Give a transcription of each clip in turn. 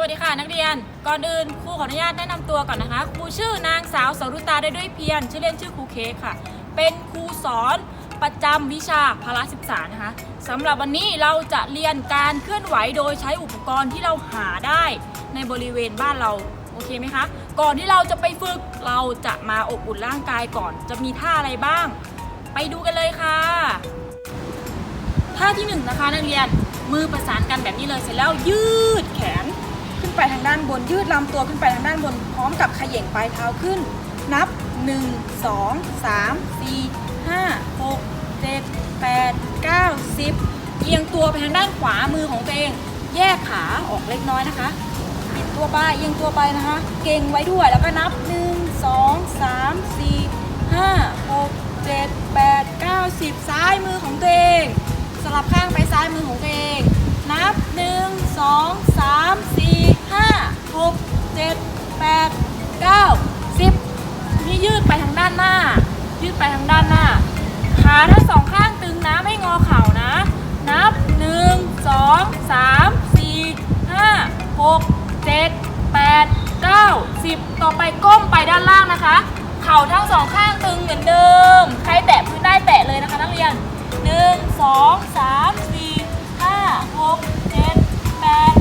วัสดีค่ะนักเรียน ก่อนอื่นครูขออนุญาตแนะนำตัวก่อนนะคะ ครูชื่อนางสาวสรุตาได้ด้วยเพียรชื่อเล่นชื่อครูเค้กค่ะ เป็นครูสอนประจำวิชาพละศึกษานะคะสำหรับวันนี้เราจะเรียนการเคลื่อนไหวโดยใช้อุปกรณ์ที่เราหาได้ในบริเวณบ้านเราโอเคไหมคะก่อนที่เราจะไปฝึกเราจะมาอบอุ่นร่างกายก่อน จะมีท่าอะไรบ้าง ไปดูกันเลยค่ะท่าที่หนึ่งนะคะนักเรียนมือประสานกันแบบนี้เลยเสร็จแล้วยืดแขน นไปทางด้านบน ยืดลำตัวขึ้นไปทางด้านบน พร้อมกับเขย่งปลายเท้าขึ้น นับ 1 2 3 4 5 6 7 8 9 10เอียงตัวไปทางด้านขวามือของตัวเอง แยกขาออกเล็กน้อยนะคะบิดตัวไปเอียงตัวไปนะคะ เก่งไว้ด้วยแล้วก็นับ 1 2 3 4 5 6 7 8 9 10 ซ้ายมือของตัวเอง สลับข้างไปซ้ายมือของตัวเอง นับ 1 2 3 4 5 6 7 8 9 10นี่ยืดไปทางด้านหน้า ยืดไปทางด้านหน้า ขาทั้งสองข้างตึงนะไม่งอเข่านะ นับ1 2 3 4 5 6 7 8 9 10ต่อไปก้มไปด้านล่างนะคะ เข่าทั้งสองข้างตึงเหมือนเดิม ใครแตะพื้นได้แตะเลยนะคะนักเรียนหนึ่งสองสามสี่ห้าหกเจ็ดแปด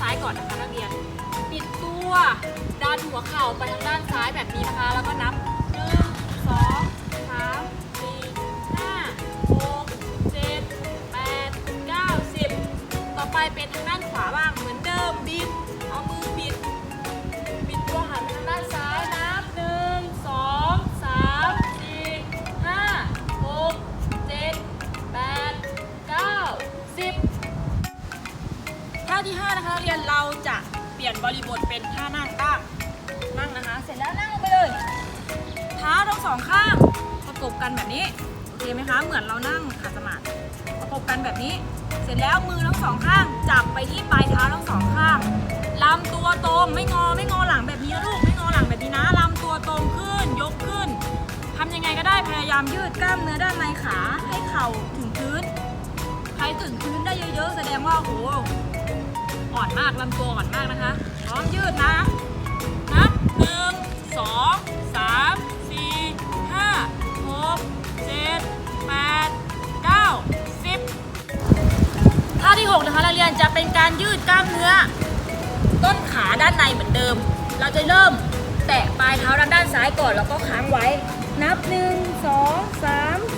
ซ้ายก่อนนะคะนักเรียน ปิดตัวดันหัวเข่าไปทางด้านซ้ายแบบนี้นะคะ แล้วก็นับหนึ่งสองสามสี่ห้าหกเจ็ดแปดเก้าสิบต่อไปเป็น นะคะนักเรียนเราจะเปลี่ยนบริบทเป็นท่านั่งบ้างนั่งนะคะ เสร็จแล้วนั่งลงไปเลยเท้าทั้งสองข้างประกบกันแบบนี้โอเคไหมคะเหมือนเรานั่งขัดสมาธิประกบกันแบบนี้ เสร็จแล้วมือทั้งสองข้าง จับไปที่ปลายเท้าทั้งสองข้างลำตัวตรงไม่งอไม่งอหลังแบบนี้นะลูกไม่งอหลังแบบนี้นะลำตัวตรงขึ้นยกขึ้นทำยังไงก็ได้พยายามยืดกล้ามเนื้อด้านในขาให้เข่าถึงพื้นใครถึงพื้นได้เยอะๆ แสดงว่าโอ้โห อ่อนมากลำตัวอ่อนมากนะคะพร้อมยืดนะ นับหนึ่งสองสามสี่ห้าหกเจ็ดแปดเก้าสิบท่าที่6นะคะนักเรียนจะเป็นการยืดกล้ามเนื้อ ต้นขาด้านในเหมือนเดิม เราจะเริ่มแตะปลายเท้าด้านด้านซ้ายก่อนแล้วก็ค้างไว้ นับ1 2 3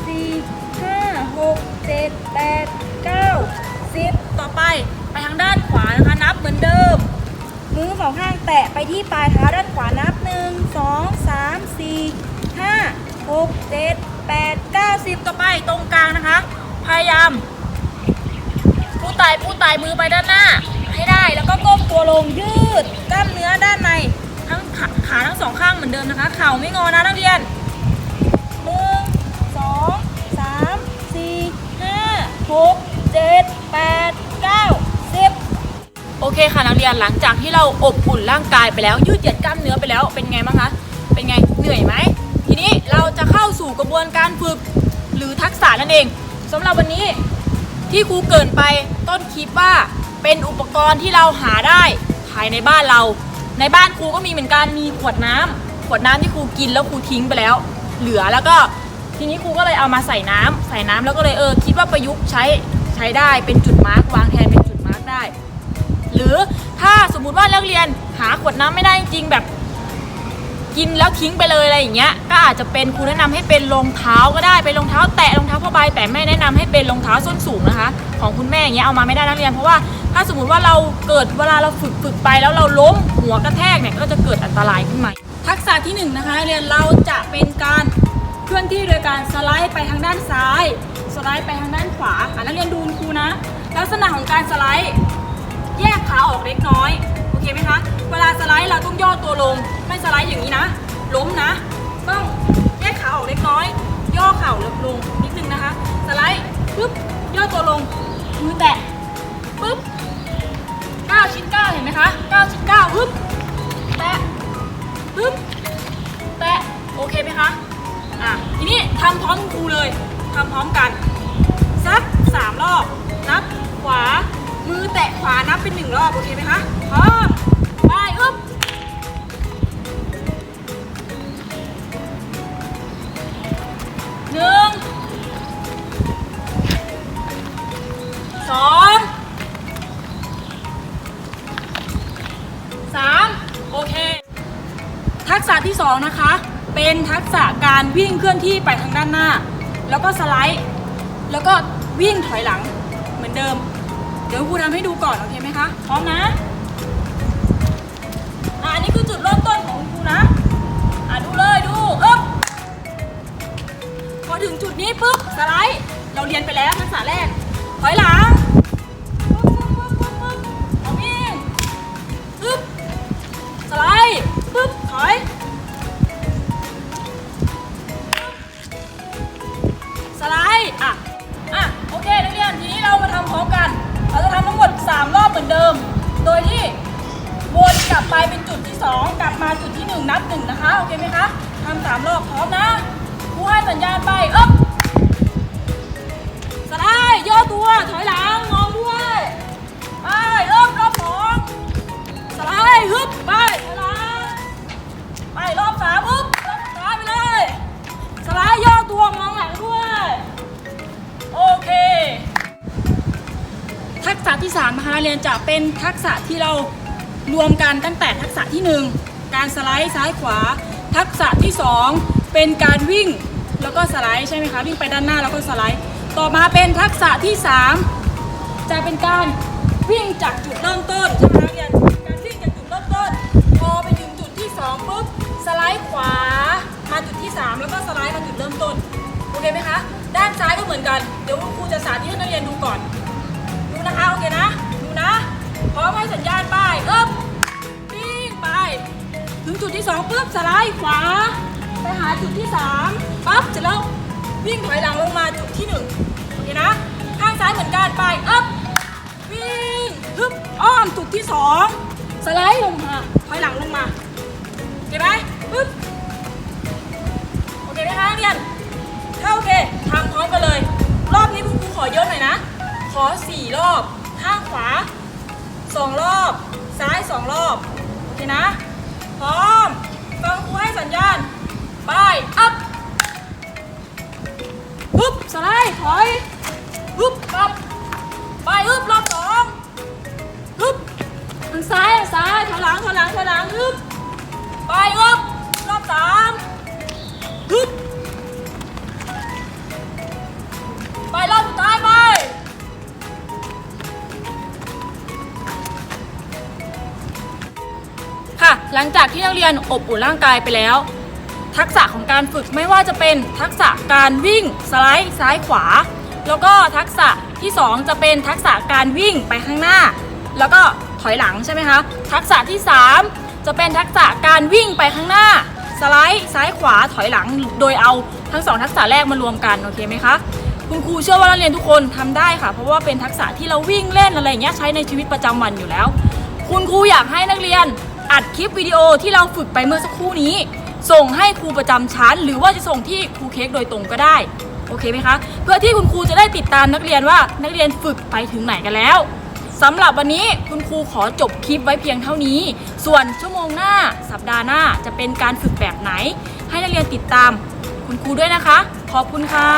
4 5 6 7 8 9 10ต่อไปไป ทางด้านขวานะคะ นับเหมือนเดิม มือสองข้างแตะไปที่ปลายเท้าด้านขวานับ1 2 3 4 5 6 7 8 9 10ต่อไปตรงกลางนะคะ พยายาม ผู้ตายผู้ตายมือไปด้านหน้า ให้ได้แล้วก็ก้มตัวลงยืดกล้ามเนื้อด้านในทั้งขาขาทั้งสองข้างเหมือนเดิมนะคะ เข่าไม่งอนะนักเรียนหนึ่งสองสามสี่ห้าหก โอเคค่ะนักเรียนหลังจากที่เราอบอุ่นร่างกายไปแล้ว ยืดเหยียดกล้ามเนื้อไปแล้วเป็นไงบ้างคะเป็นไงเหนื่อยไหมทีนี้เราจะเข้าสู่กระบวนการฝึกหรือทักษะนั่นเองสำหรับวันนี้ที่ครูเกินไปต้นคลิปว่าเป็นอุปกรณ์ที่เราหาได้ภายในบ้านเรา ในบ้านครูก็มีเหมือนกันมีขวดน้ำขวดน้ำที่ครูกินแล้วครูทิ้งไปแล้ว เหลือแล้วก็ทีนี้ครูก็เลยเอามาใส่น้ำใส่น้ำแล้วก็เลยเออคิดว่าประยุกต์ใช้ใช้ได้เป็นจุดมาร์กวางแทน มมุติว่านักเรียนหาขวดน้ำไม่ได้จริงแบบ กินแล้วทิ้งไปเลยอะไรอย่างเงี้ย ก็อาจจะเป็นครูแนะนำให้เป็นรองเท้าก็ได้เป็นรองเท้า แตะรองเท้าผ้าใบแต่ไม่แนะนำให้เป็นรองเท้าส้นสูงนะคะ ของคุณแม่อย่างเงี้ยเอามาไม่ได้นักเรียนเพราะว่าถ้าสมมติว่าเราเกิดเวลาเราฝึกฝึกไปแล้วเราล้มหัวกระแทกเนี่ยก็จะเกิดอันตรายขึ้นมาทักษะที่หนึ่งนะคะเรียนเราจะเป็นการเคลื่อนที่โดยการสไลด์ไปทางด้านซ้าย สไลด์ไปทางด้านขวาอะนักเรียนดูครูนะ ลักษณะของการสไลด์ แยกขาออกเล็กน้อย โอเคไหมคะ เวลาสไลด์เราต้องย่อตัวลง ไม่สไลด์อย่างนี้นะ ล้มนะ ต้องแยกขาออกเล็กน้อย ย่อเข่าลงนิดนึงนะคะ สไลด์ปึ๊บ ย่อตัวลง มือแตะปึ๊บ9ชิ้น9เห็นไหมคะ9ชิ้น9ปึ๊บ แตะปึ๊บ แตะ โอเคไหมคะ อะ ทีนี้ทำพร้อมครูเลย ทำพร้อมกัน สักสามรอบ นับ ขวา บเป็นหนึ่งรอบโอเคไหมคะพร้อมไปอึ๊บหนึ่งสองสามโอเค ทักษะที่สองนะคะ เป็นทักษะการวิ่งเคลื่อนที่ไปทางด้านหน้า แล้วก็สไลด์ แล้วก็วิ่งถอยหลังเหมือนเดิม เดี๋ยวครูทำให้ดูก่อนโอเคไหมคะ พร้อมนะอ่าอันนี้คือจุดเริ่มต้นของครูนะอ่าดูเลยดูอึ๊บพอถึงจุดนี้ปุ๊บสไลด์เราเรียนไปแล้วทักษะแรกถอยหลังปึ๊บปึ๊บปึ๊บปึ๊บปึ๊บเอาวิ่งอึ๊บสไลด์ปึ๊บถอย มือนเดิม โดยที่วนกลับไปเป็นจุดที่ 2 กลับมาจุดที่ 1 นับ 1 นะคะ โอเคไหมคะทำสามรอบพร้อมนะผู้ให้สัญญาณไปเอ๊บสไลด์ย่อตัวถอยหลังมองด้วย ไปเอ๊บรอบสองสไลด์ฮึบไป ที่3นะคะเรียนจะเป็นทักษะที่เรารวมกันตั้งแต่ทักษะที่ 1 การสไลด์ซ้ายขวา ทักษะที่ 2 เป็นการวิ่งแล้วก็สไลด์ใช่ไหมคะวิ่งไปด้านหน้าแล้วก็สไลด์ ต่อมาเป็นทักษะที่ 3 จะเป็นการวิ่งจากจุดเริ่มต้นใช่ไหมคะเรียนการวิ่งจากจุดเริ่มต้นพอไปถึงจุดที่2ปุ๊บสไลด์ขวามาจุดที่ 3 แล้วก็สไลด์มาจุดเริ่มต้นโอเคไหมคะด้านซ้ายก็เหมือนกันเดี๋ยวครูจะสาธิตให้นักเรียนดูก่อน ที่2ปุ๊บสไลด์ขวา ไปหาจุดที่3ปั๊บเสร็จแล้ววิ่งถอยหลังลงมาจุดที่1โอเคนะ ข้างซ้ายเหมือนกันไปอัพวิ่งฮึบอ้อมจุดที่2สอง ถอยปึ๊บกลับไปอึ๊บรอบสองฮึบทางซ้ายทางซ้ายถอยหลังถอยหลังถอยหลังฮึบไปอึ๊บรอบสามฮึบไปรอบสุดท้ายไปค่ะ หลังจากที่นักเรียนอบอุ่นร่างกายไปแล้ว ทักษะของการฝึกไม่ว่าจะเป็นทักษะการวิ่งสไลด์ซ้ายขวา แล้วก็ทักษะที่ 2 จะเป็นทักษะการวิ่งไปข้างหน้า แล้วก็ถอยหลังใช่ไหมคะ ทักษะที่ 3 จะเป็นทักษะการวิ่งไปข้างหน้า สไลด์ซ้ายขวาถอยหลัง โดยเอาทั้งสองทักษะแรกมารวมกันโอเคไหมคะคุณครูเชื่อว่านักเรียนทุกคนทำได้ค่ะ เพราะว่าเป็นทักษะที่เราวิ่งเล่นอะไรอย่างเงี้ยใช้ในชีวิตประจำวันอยู่แล้ว คุณครูอยากให้นักเรียนอัดคลิปวิดีโอที่เราฝึกไปเมื่อสักครู่นี้ ส่งให้ครูประจำชั้น หรือว่าจะส่งที่ครูเค้กโดยตรงก็ได้โอเคไหมคะ เพื่อที่คุณครูจะได้ติดตามนักเรียนว่านักเรียนฝึกไปถึงไหนกันแล้วสำหรับวันนี้คุณครูขอจบคลิปไว้เพียงเท่านี้ ส่วนชั่วโมงหน้า สัปดาห์หน้าจะเป็นการฝึกแบบไหน ให้นักเรียนติดตามคุณครูด้วยนะคะ ขอบคุณค่ะ